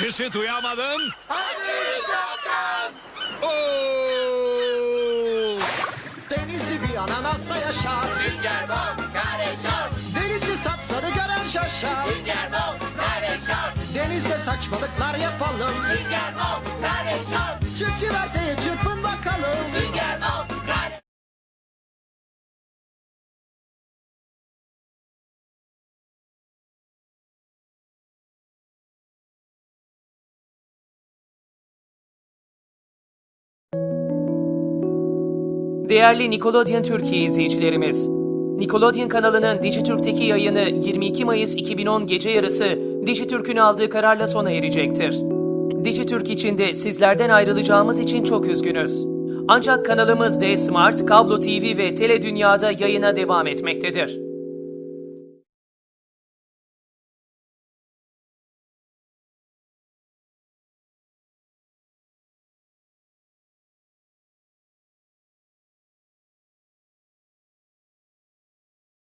Sesi duyamadım. Oo! Denizli bir ananasla yaşar. Sünger Bob, kare şort. Denizli sapsarı gören şaşar. Sünger Bob, kare şort. Denizde saçmalıklar yapalım. Sünger Bob, kare şort. Değerli Nickelodeon Türkiye izleyicilerimiz, Nickelodeon kanalının Dijitürk'teki yayını 22 Mayıs 2010 gece yarısı Dijitürk'ün aldığı kararla sona erecektir. Dijitürk için de sizlerden ayrılacağımız için çok üzgünüz. Ancak kanalımız D Smart, Kablo TV ve Tele Dünya'da yayına devam etmektedir.